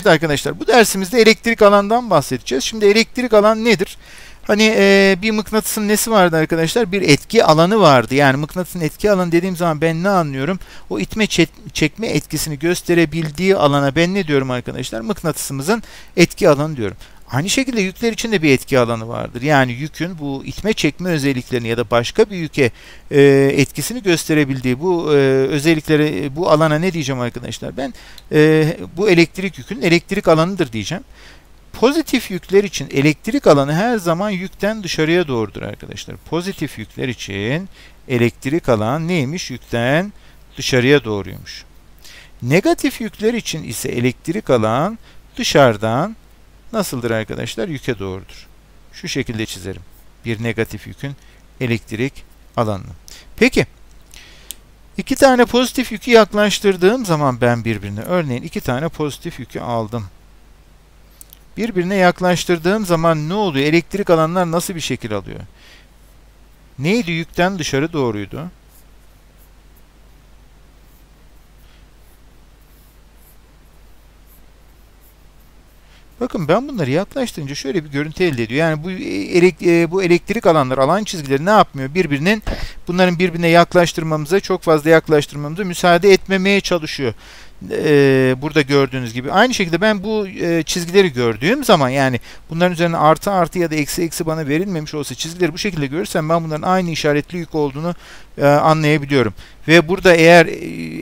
Evet arkadaşlar bu dersimizde elektrik alandan bahsedeceğiz. Şimdi elektrik alan nedir? Hani e, bir mıknatısın nesi vardı arkadaşlar? Bir etki alanı vardı. Yani mıknatısın etki alanı dediğim zaman ben ne anlıyorum? O itme çekme etkisini gösterebildiği alana ben ne diyorum arkadaşlar? Mıknatısımızın etki alanı diyorum. Aynı şekilde yükler için de bir etki alanı vardır. Yani yükün bu itme çekme özelliklerini ya da başka bir yüke e, etkisini gösterebildiği bu e, özellikleri bu alana ne diyeceğim arkadaşlar? Ben e, bu elektrik yükün elektrik alanıdır diyeceğim. Pozitif yükler için elektrik alanı her zaman yükten dışarıya doğrudur arkadaşlar. Pozitif yükler için elektrik alan neymiş? Yükten dışarıya doğruymuş. Negatif yükler için ise elektrik alan dışarıdan nasıldır arkadaşlar? Yüke doğrudur. Şu şekilde çizerim. Bir negatif yükün elektrik alanını. Peki. iki tane pozitif yükü yaklaştırdığım zaman ben birbirine örneğin iki tane pozitif yükü aldım. Birbirine yaklaştırdığım zaman ne oluyor? Elektrik alanlar nasıl bir şekil alıyor? Neydi? Yükten dışarı doğruydu. Bakın ben bunları yaklaştırınca şöyle bir görüntü elde ediyor. Yani bu, elek, e, bu elektrik alanlar, alan çizgileri ne yapmıyor? Birbirinin bunların birbirine yaklaştırmamıza, çok fazla yaklaştırmamıza müsaade etmemeye çalışıyor e, burada gördüğünüz gibi. Aynı şekilde ben bu e, çizgileri gördüğüm zaman yani bunların üzerine artı artı ya da eksi eksi bana verilmemiş olsa çizgileri bu şekilde görürsem ben bunların aynı işaretli yük olduğunu e, anlayabiliyorum. Ve burada eğer e,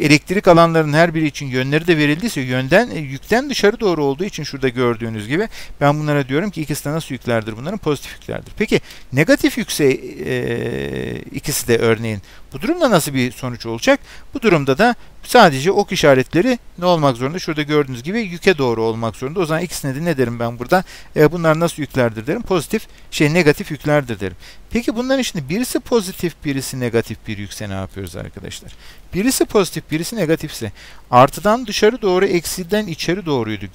elektrik alanlarının her biri için yönleri de verildiyse yönden e, yükten dışarı doğru olduğu için şurada gördüğünüz gibi ben bunlara diyorum ki ikisi de nasıl yüklerdir? Bunların pozitif yüklerdir. Peki negatif yükse e, ikisi de örneğin bu durumda nasıl bir sonuç olacak? Bu durumda da sadece ok işaretleri ne olmak zorunda? Şurada gördüğünüz gibi yüke doğru olmak zorunda. O zaman ikisine de ne derim ben burada? E, bunlar nasıl yüklerdir derim. Pozitif, şey negatif yüklerdir derim. Peki bunların içinde birisi pozitif, birisi negatif bir yükse ne yapıyoruz arkadaşlar? Birisi pozitif, birisi negatifse artıdan dışarı doğru, eksiden içeri doğruydu.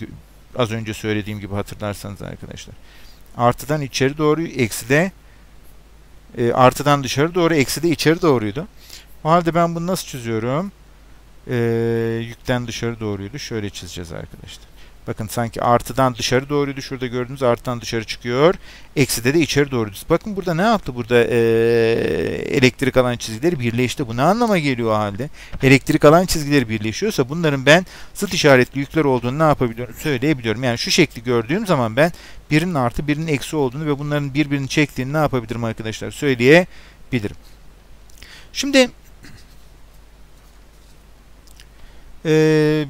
Az önce söylediğim gibi hatırlarsanız arkadaşlar. Artıdan içeri doğru, ekside e, artıdan dışarı doğru, eksi de içeri doğruydu. O halde ben bunu nasıl çiziyorum? E, yükten dışarı doğruydu. Şöyle çizeceğiz arkadaşlar. Bakın sanki artıdan dışarı doğruydu. Şurada gördüğünüz artıdan dışarı çıkıyor. Ekside de içeri doğruydu. Bakın burada ne yaptı? Burada e, elektrik alan çizgileri birleşti. Bu ne anlama geliyor halde? Elektrik alan çizgileri birleşiyorsa bunların ben zıt işaretli yükler olduğunu ne yapabiliyorum? Söyleyebiliyorum. Yani şu şekli gördüğüm zaman ben birinin artı birinin eksi olduğunu ve bunların birbirini çektiğini ne yapabilirim arkadaşlar? Söyleyebilirim. Şimdi eee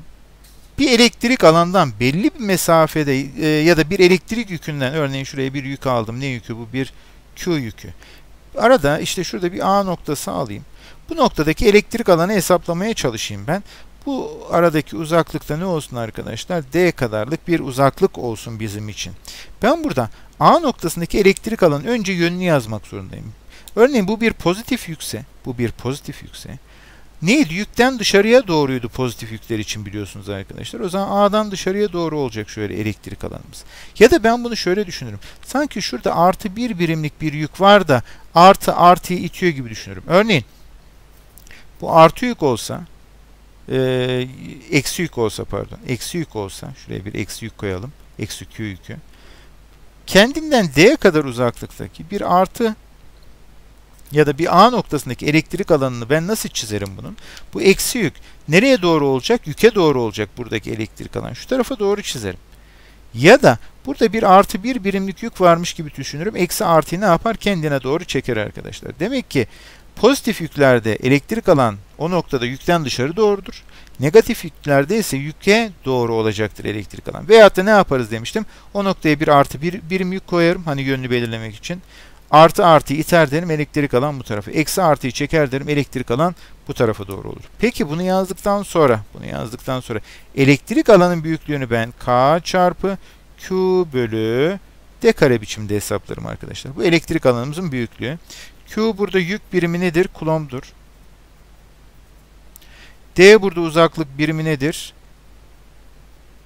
bir elektrik alandan belli bir mesafede e, ya da bir elektrik yükünden örneğin şuraya bir yük aldım. Ne yükü bu? Bir Q yükü. Arada işte şurada bir A noktası alayım. Bu noktadaki elektrik alanı hesaplamaya çalışayım ben. Bu aradaki uzaklıkta ne olsun arkadaşlar? D kadarlık bir uzaklık olsun bizim için. Ben burada A noktasındaki elektrik alanın önce yönünü yazmak zorundayım. Örneğin bu bir pozitif yükse, bu bir pozitif yükse neydi? Yükten dışarıya doğruydu pozitif yükler için biliyorsunuz arkadaşlar. O zaman A'dan dışarıya doğru olacak şöyle elektrik alanımız. Ya da ben bunu şöyle düşünürüm. Sanki şurada artı bir birimlik bir yük var da artı artıyı itiyor gibi düşünürüm. Örneğin bu artı yük olsa e, eksi yük olsa pardon eksi yük olsa şuraya bir eksi yük koyalım. Eksi Q yükü. Kendinden D kadar uzaklıktaki bir artı ya da bir A noktasındaki elektrik alanını ben nasıl çizerim bunun? Bu eksi yük nereye doğru olacak? Yüke doğru olacak buradaki elektrik alan. Şu tarafa doğru çizerim. Ya da burada bir artı bir birimlik yük varmış gibi düşünürüm. Eksi artıyı ne yapar? Kendine doğru çeker arkadaşlar. Demek ki pozitif yüklerde elektrik alan o noktada yükten dışarı doğrudur. Negatif yüklerde ise yüke doğru olacaktır elektrik alan. Veyahut da ne yaparız demiştim. O noktaya bir artı bir birim yük koyarım. Hani yönünü belirlemek için. Artı artı iter derim elektrik alan bu tarafa. Eksi artıyı çeker derim elektrik alan bu tarafa doğru olur. Peki bunu yazdıktan sonra bunu yazdıktan sonra elektrik alanın büyüklüğünü ben K çarpı Q bölü D kare biçimde hesaplarım arkadaşlar. Bu elektrik alanımızın büyüklüğü. Q burada yük birimi nedir? Kulomdur. D burada uzaklık birimi nedir?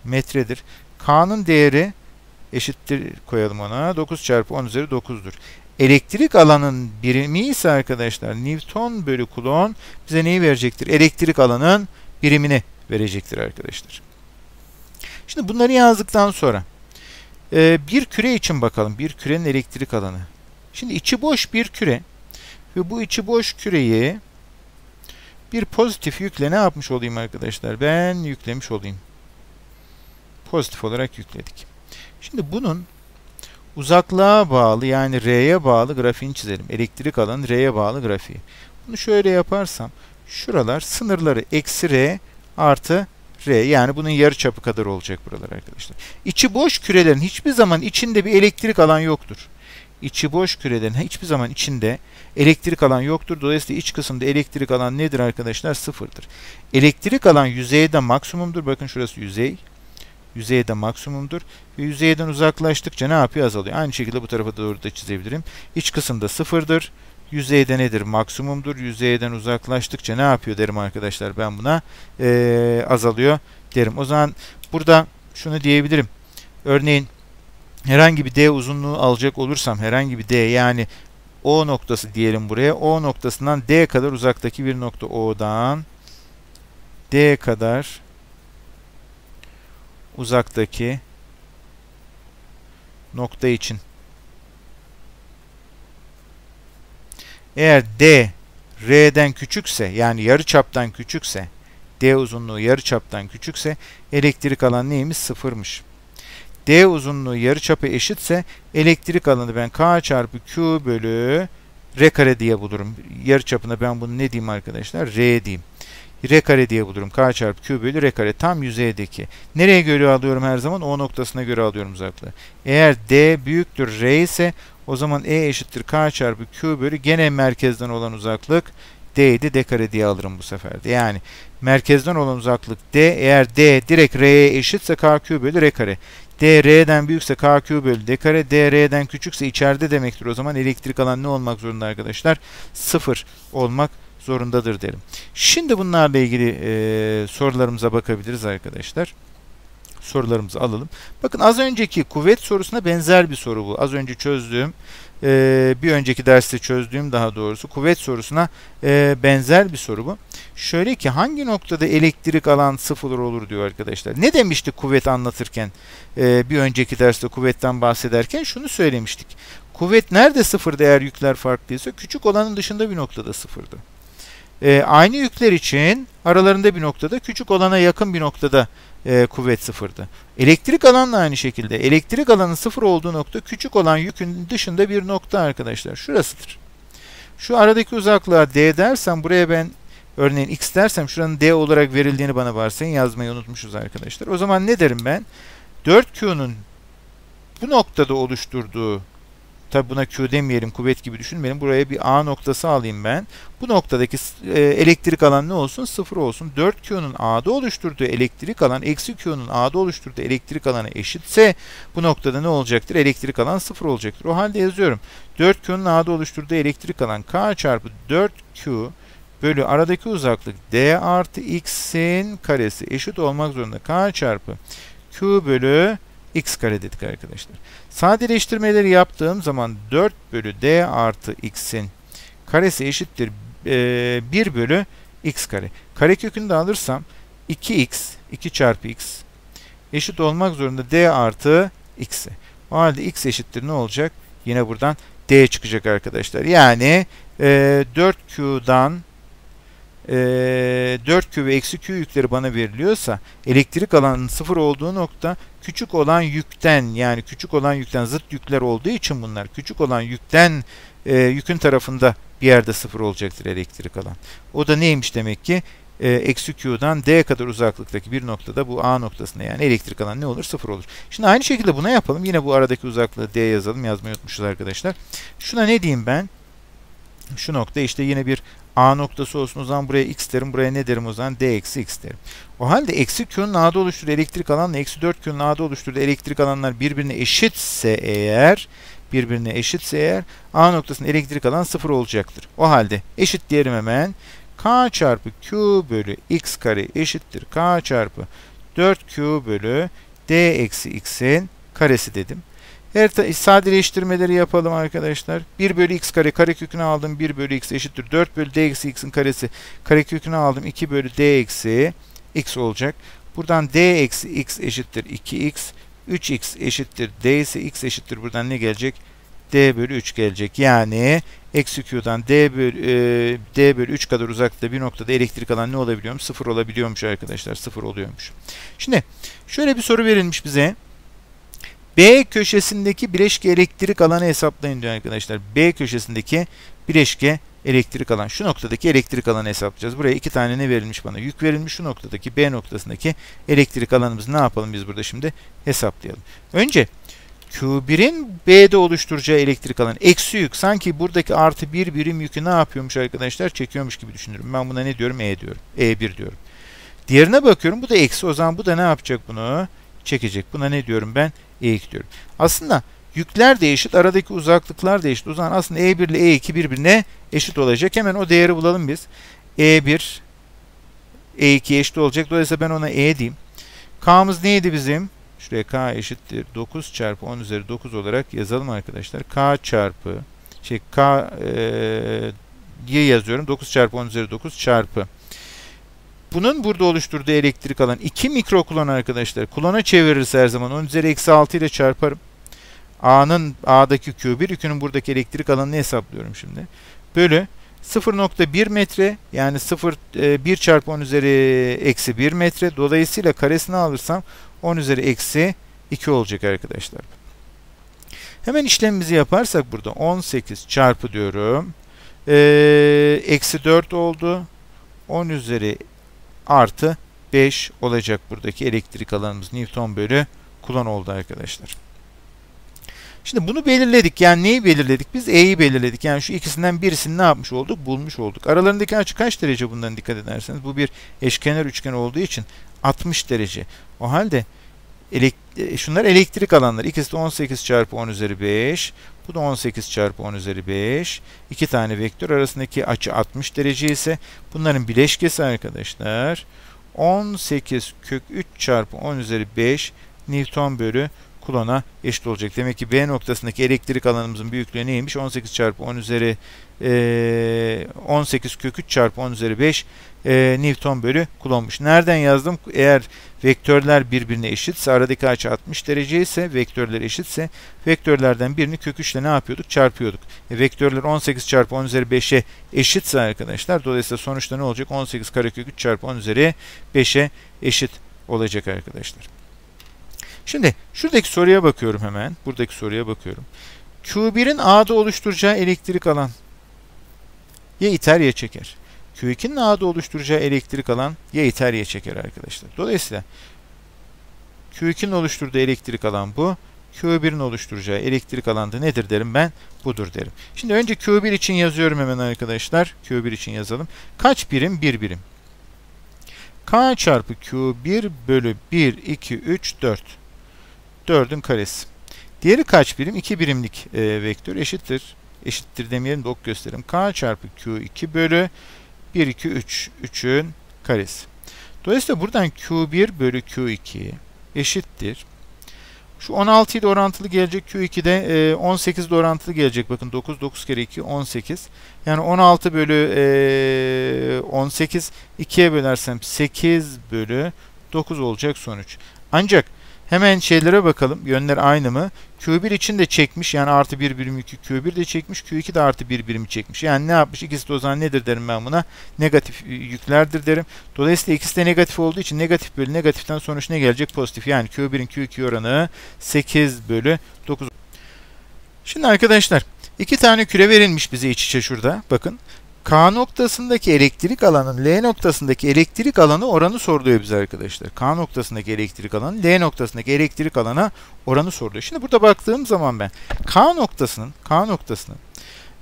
Metredir. K'nın değeri eşittir koyalım ona. 9 çarpı 10 üzeri 9'dur. Elektrik alanın birimi ise arkadaşlar Newton bölü Coulomb bize neyi verecektir? Elektrik alanın birimini verecektir arkadaşlar. Şimdi bunları yazdıktan sonra e, bir küre için bakalım. Bir kürenin elektrik alanı. Şimdi içi boş bir küre ve bu içi boş küreyi bir pozitif yükle ne yapmış olayım arkadaşlar? Ben yüklemiş olayım. Pozitif olarak yükledik. Şimdi bunun uzaklığa bağlı yani R'ye bağlı grafiğini çizelim. Elektrik alanı R'ye bağlı grafiği. Bunu şöyle yaparsam şuralar sınırları eksi R artı R yani bunun yarı çapı kadar olacak buralar arkadaşlar. İçi boş kürelerin hiçbir zaman içinde bir elektrik alan yoktur. İçi boş kürelerin hiçbir zaman içinde elektrik alan yoktur. Dolayısıyla iç kısımda elektrik alan nedir arkadaşlar? Sıfırdır. Elektrik alan yüzeyde maksimumdur. Bakın şurası yüzey. Yüzeyde maksimumdur. Ve yüzeyden uzaklaştıkça ne yapıyor? Azalıyor. Aynı şekilde bu tarafa doğru da çizebilirim. İç kısımda sıfırdır. Yüzeyde nedir? Maksimumdur. Yüzeyden uzaklaştıkça ne yapıyor derim arkadaşlar. Ben buna ee, azalıyor derim. O zaman burada şunu diyebilirim. Örneğin herhangi bir D uzunluğu alacak olursam herhangi bir D yani O noktası diyelim buraya. O noktasından D kadar uzaktaki bir nokta O'dan D kadar uzaktaki nokta için eğer D R'den küçükse yani yarı çaptan küçükse D uzunluğu yarı çaptan küçükse elektrik alan neymiş? Sıfırmış. D uzunluğu yarıçapı eşitse elektrik alanı ben K çarpı Q bölü R kare diye bulurum. Yarıçapına ben bunu ne diyeyim arkadaşlar? R diyeyim. R kare diye bulurum. K çarpı Q bölü R kare tam yüzeydeki. Nereye göre alıyorum her zaman? O noktasına göre alıyorum uzaklığı. Eğer D büyüktür R ise o zaman E eşittir K çarpı Q bölü gene merkezden olan uzaklık D'ydi. D kare diye alırım bu sefer de. Yani merkezden olan uzaklık D. Eğer D direkt R'ye eşitse KQ bölü R kare. D R'den büyükse KQ bölü D kare. D R'den küçükse içeride demektir. O zaman elektrik alan ne olmak zorunda arkadaşlar? Sıfır olmak zorundadır derim. Şimdi bunlarla ilgili e, sorularımıza bakabiliriz arkadaşlar. Sorularımızı alalım. Bakın az önceki kuvvet sorusuna benzer bir soru bu. Az önce çözdüğüm e, bir önceki derste çözdüğüm daha doğrusu kuvvet sorusuna e, benzer bir soru bu. Şöyle ki hangi noktada elektrik alan sıfır olur diyor arkadaşlar. Ne demiştik kuvvet anlatırken e, bir önceki derste kuvvetten bahsederken şunu söylemiştik. Kuvvet nerede sıfır değer yükler farklıysa küçük olanın dışında bir noktada sıfırdı. E, aynı yükler için aralarında bir noktada küçük olana yakın bir noktada e, kuvvet sıfırdı. Elektrik alan da aynı şekilde. Elektrik alanın sıfır olduğu nokta küçük olan yükün dışında bir nokta arkadaşlar. Şurasıdır. Şu aradaki uzaklığa d dersem buraya ben örneğin x dersem şuranın d olarak verildiğini bana varsayın yazmayı unutmuşuz arkadaşlar. O zaman ne derim ben? 4Q'nun bu noktada oluşturduğu Tabi buna Q demeyelim, kuvvet gibi düşünmeyelim. Buraya bir A noktası alayım ben. Bu noktadaki e, elektrik alan ne olsun? Sıfır olsun. 4Q'nun A'da oluşturduğu elektrik alan eksi Q'nun A'da oluşturduğu elektrik alanı eşitse bu noktada ne olacaktır? Elektrik alan sıfır olacaktır. O halde yazıyorum. 4Q'nun A'da oluşturduğu elektrik alan K çarpı 4Q bölü aradaki uzaklık D artı X'in karesi eşit olmak zorunda. K çarpı Q bölü X kare dedik arkadaşlar. Sadeleştirmeleri yaptığım zaman 4 bölü d artı x'in karesi eşittir e, 1 bölü x kare. Karekökünü de alırsam 2x 2 çarpı x eşit olmak zorunda d artı x'e. O halde x eşittir ne olacak? Yine buradan d çıkacak arkadaşlar. Yani e, 4q'dan e, 4Q ve eksi Q yükleri bana veriliyorsa elektrik alanının sıfır olduğu nokta küçük olan yükten yani küçük olan yükten zıt yükler olduğu için bunlar küçük olan yükten e, yükün tarafında bir yerde sıfır olacaktır elektrik alan. O da neymiş demek ki? E, eksi Q'dan D kadar uzaklıktaki bir noktada bu A noktasında yani elektrik alan ne olur? Sıfır olur. Şimdi aynı şekilde buna yapalım. Yine bu aradaki uzaklığı D yazalım. Yazmayı unutmuşuz arkadaşlar. Şuna ne diyeyim ben? Şu nokta işte yine bir A noktası olsun. O zaman buraya x derim. Buraya ne derim o zaman? D eksi x derim. O halde eksi Q'nun A'da oluşturduğu elektrik alanla eksi 4 Q'nun A'da oluşturduğu elektrik alanlar birbirine eşitse eğer birbirine eşitse eğer A noktasının elektrik alan sıfır olacaktır. O halde eşit diyelim hemen. K çarpı Q bölü x kare eşittir. K çarpı 4Q bölü D eksi x'in karesi dedim. Her sadeleştirmeleri yapalım arkadaşlar. 1 bölü x kare karekökünü aldım. 1 bölü x eşittir. 4 bölü d eksi x'in karesi karekökünü aldım. 2 bölü d eksi x olacak. Buradan d eksi x eşittir 2x. 3x eşittir d ise x eşittir buradan ne gelecek? d bölü 3 gelecek. Yani eksi q'dan d bölü, e, d bölü 3 kadar uzakta bir noktada elektrik alan ne olabiliyormuş? 0 olabiliyormuş arkadaşlar. 0 oluyormuş. Şimdi şöyle bir soru verilmiş bize. B köşesindeki bileşke elektrik alanı hesaplayın diyor arkadaşlar. B köşesindeki bileşke elektrik alan. Şu noktadaki elektrik alanı hesaplayacağız. Buraya iki tane ne verilmiş bana? Yük verilmiş. Şu noktadaki B noktasındaki elektrik alanımızı ne yapalım biz burada şimdi? Hesaplayalım. Önce Q1'in B'de oluşturacağı elektrik alanı eksi yük. Sanki buradaki artı bir birim yükü ne yapıyormuş arkadaşlar? Çekiyormuş gibi düşünürüm. Ben buna ne diyorum? E diyorum. E1 diyorum. Diğerine bakıyorum. Bu da eksi. O zaman bu da ne yapacak bunu? Çekecek. Buna ne diyorum ben? E2 diyorum. Aslında yükler de eşit. Aradaki uzaklıklar da eşit. O zaman aslında E1 ile E2 birbirine eşit olacak. Hemen o değeri bulalım biz. E1 E2 eşit olacak. Dolayısıyla ben ona E diyeyim. K'mız neydi bizim? Şuraya k eşittir 9 çarpı 10 üzeri 9 olarak yazalım arkadaşlar. k çarpı şey k e, yazıyorum. 9 çarpı 10 üzeri 9 çarpı. Bunun burada oluşturduğu elektrik alan 2 mikrokulon arkadaşlar. Kulona çevirirse her zaman 10 üzeri eksi 6 ile çarparım. A'nın A'daki Q1 yükünün buradaki elektrik alanını hesaplıyorum şimdi. Bölü 0.1 metre yani 0 1 e, çarpı 10 üzeri eksi 1 metre. Dolayısıyla karesini alırsam 10 üzeri eksi 2 olacak arkadaşlar. Hemen işlemimizi yaparsak burada 18 çarpı diyorum. Ee, eksi 4 oldu. 10 üzeri artı 5 olacak buradaki elektrik alanımız Newton bölü kulon oldu arkadaşlar. Şimdi bunu belirledik. Yani neyi belirledik? Biz E'yi belirledik. Yani şu ikisinden birisini ne yapmış olduk? Bulmuş olduk. Aralarındaki açı kaç derece bundan dikkat ederseniz? Bu bir eşkenar üçgen olduğu için 60 derece. O halde elek e, şunlar elektrik alanları. İkisi de 18 çarpı 10 üzeri 5. Bu da 18 çarpı 10 üzeri 5. İki tane vektör arasındaki açı 60 derece ise bunların bileşkesi arkadaşlar 18 kök 3 çarpı 10 üzeri 5 Newton bölü kulona eşit olacak. Demek ki B noktasındaki elektrik alanımızın büyüklüğü neymiş? 18 çarpı 10 üzeri e, 18 kök 3 çarpı 10 üzeri 5 e, Newton bölü kulonmuş. Nereden yazdım? Eğer vektörler birbirine eşitse aradaki açı 60 derece ise vektörler eşitse vektörlerden birini kök 3 ile ne yapıyorduk? Çarpıyorduk. E, vektörler 18 çarpı 10 üzeri 5'e eşitse arkadaşlar dolayısıyla sonuçta ne olacak? 18 karekök 3 çarpı 10 üzeri 5'e eşit olacak arkadaşlar. Şimdi şuradaki soruya bakıyorum hemen. Buradaki soruya bakıyorum. Q1'in A'da oluşturacağı elektrik alan ya iter ya çeker. Q2'nin A'da oluşturacağı elektrik alan ya iter ya çeker arkadaşlar. Dolayısıyla Q2'nin oluşturduğu elektrik alan bu. Q1'in oluşturacağı elektrik alan da nedir derim ben? Budur derim. Şimdi önce Q1 için yazıyorum hemen arkadaşlar. Q1 için yazalım. Kaç birim? 1 birim. K çarpı Q1 bölü 1, 2, 3, 4. 4'ün karesi. Diğeri kaç birim? 2 birimlik e, vektör eşittir. Eşittir demeyelim de ok gösterelim. K çarpı Q2 bölü 1, 2, 3. 3'ün karesi. Dolayısıyla buradan Q1 bölü Q2 eşittir. Şu 16 ile orantılı gelecek Q2'de 18 ile orantılı gelecek. Bakın 9, 9 kere 2, 18. Yani 16 bölü 18, 2'ye bölersem 8 bölü 9 olacak sonuç. Ancak Hemen şeylere bakalım. Yönler aynı mı? Q1 için de çekmiş. Yani artı 1 birim yükü Q1 de çekmiş. Q2 de artı 1 birimi çekmiş. Yani ne yapmış? İkisi de o zaman nedir derim ben buna? Negatif yüklerdir derim. Dolayısıyla ikisi de negatif olduğu için negatif bölü negatiften sonuç ne gelecek? Pozitif. Yani Q1'in Q2 oranı 8 bölü 9. Şimdi arkadaşlar iki tane küre verilmiş bize iç içe şurada. Bakın. K noktasındaki elektrik alanın L noktasındaki elektrik alanı oranı soruluyor bize arkadaşlar. K noktasındaki elektrik alanı L noktasındaki elektrik alana oranı soruluyor. Şimdi burada baktığım zaman ben K noktasının K noktasının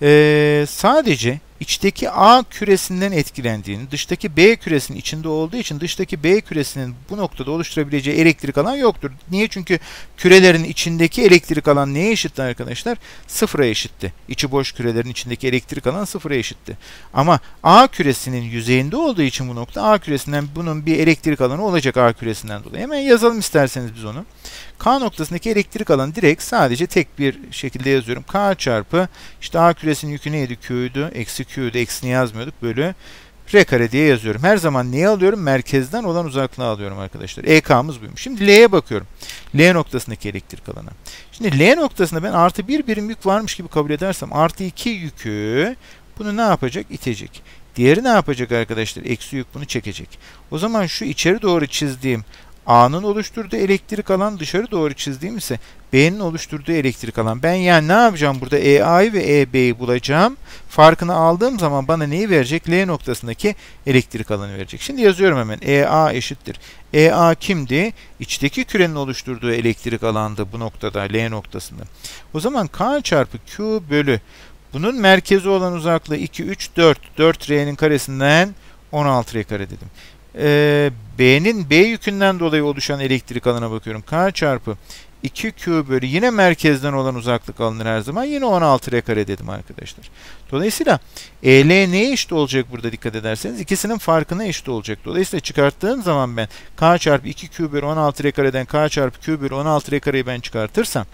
ee, sadece içteki A küresinden etkilendiğini, dıştaki B küresinin içinde olduğu için dıştaki B küresinin bu noktada oluşturabileceği elektrik alan yoktur. Niye? Çünkü kürelerin içindeki elektrik alan neye eşitti arkadaşlar? Sıfıra eşitti. İçi boş kürelerin içindeki elektrik alan sıfıra eşitti. Ama A küresinin yüzeyinde olduğu için bu nokta A küresinden bunun bir elektrik alanı olacak A küresinden dolayı. Hemen yazalım isterseniz biz onu. K noktasındaki elektrik alanı direkt sadece tek bir şekilde yazıyorum. K çarpı işte A küresinin yükü neydi? Q'ydu. Eksi Q'ydu. Eksini yazmıyorduk. Bölü R kare diye yazıyorum. Her zaman neyi alıyorum? Merkezden olan uzaklığı alıyorum arkadaşlar. EK'mız buymuş. Şimdi L'ye bakıyorum. L noktasındaki elektrik alanı. Şimdi L noktasında ben artı bir birim yük varmış gibi kabul edersem artı iki yükü bunu ne yapacak? İtecek. Diğeri ne yapacak arkadaşlar? Eksi yük bunu çekecek. O zaman şu içeri doğru çizdiğim A'nın oluşturduğu elektrik alan dışarı doğru çizdiğim ise B'nin oluşturduğu elektrik alan. Ben yani ne yapacağım burada? EA'yı ve EB'yi bulacağım. Farkını aldığım zaman bana neyi verecek? L noktasındaki elektrik alanı verecek. Şimdi yazıyorum hemen. EA eşittir. EA kimdi? İçteki kürenin oluşturduğu elektrik alandı bu noktada L noktasında. O zaman K çarpı Q bölü bunun merkezi olan uzaklığı 2, 3, 4. 4 R'nin karesinden 16 R kare dedim. Ee, B'nin B yükünden dolayı oluşan elektrik alanına bakıyorum. K çarpı 2Q bölü yine merkezden olan uzaklık alınır her zaman. Yine 16 R kare dedim arkadaşlar. Dolayısıyla EL neye eşit olacak burada dikkat ederseniz? ikisinin farkına eşit olacak. Dolayısıyla çıkarttığım zaman ben K çarpı 2Q bölü 16 R kareden K çarpı Q bölü 16 R kareyi ben çıkartırsam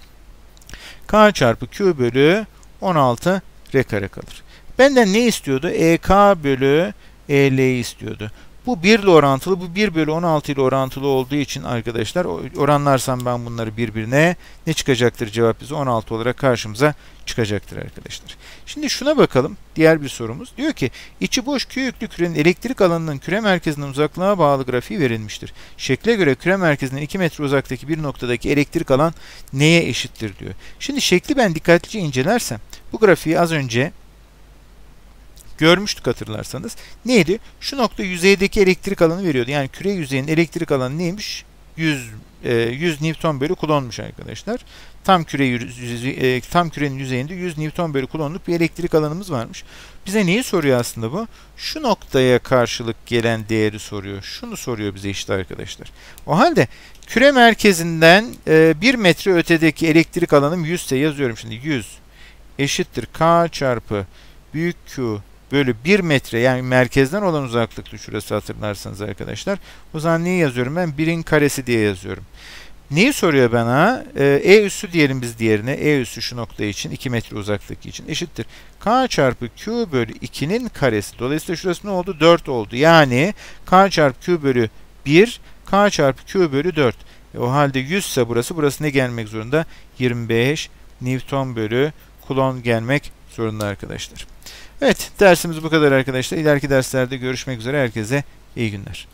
K çarpı Q bölü 16 R kare kalır. Benden ne istiyordu? EK bölü EL'yi istiyordu. Bu 1 ile orantılı, bu 1 bölü 16 ile orantılı olduğu için arkadaşlar oranlarsam ben bunları birbirine ne çıkacaktır cevap bize 16 olarak karşımıza çıkacaktır arkadaşlar. Şimdi şuna bakalım. Diğer bir sorumuz. Diyor ki içi boş Q yüklü kürenin elektrik alanının küre merkezinden uzaklığa bağlı grafiği verilmiştir. Şekle göre küre merkezinden 2 metre uzaktaki bir noktadaki elektrik alan neye eşittir diyor. Şimdi şekli ben dikkatlice incelersem bu grafiği az önce görmüştük hatırlarsanız. Neydi? Şu nokta yüzeydeki elektrik alanı veriyordu. Yani küre yüzeyinin elektrik alanı neymiş? 100 100 e, Newton bölü kulonmuş arkadaşlar. Tam küre yüze, e, tam kürenin yüzeyinde 100 Newton bölü kulonluk bir elektrik alanımız varmış. Bize neyi soruyor aslında bu? Şu noktaya karşılık gelen değeri soruyor. Şunu soruyor bize işte arkadaşlar. O halde küre merkezinden 1 e, metre ötedeki elektrik alanım 100 ise yazıyorum şimdi 100 eşittir K çarpı büyük Q bölü 1 metre yani merkezden olan uzaklıktı şurası hatırlarsanız arkadaşlar. O zaman neyi yazıyorum ben? 1'in karesi diye yazıyorum. Neyi soruyor bana? Ee, e üssü diyelim biz diğerine. E üssü şu nokta için 2 metre uzaklık için eşittir. K çarpı Q bölü 2'nin karesi. Dolayısıyla şurası ne oldu? 4 oldu. Yani K çarpı Q bölü 1 K çarpı Q bölü 4. E, o halde 100 ise burası. Burası ne gelmek zorunda? 25 Newton bölü Coulomb gelmek zorunda arkadaşlar. Evet dersimiz bu kadar arkadaşlar. İleriki derslerde görüşmek üzere. Herkese iyi günler.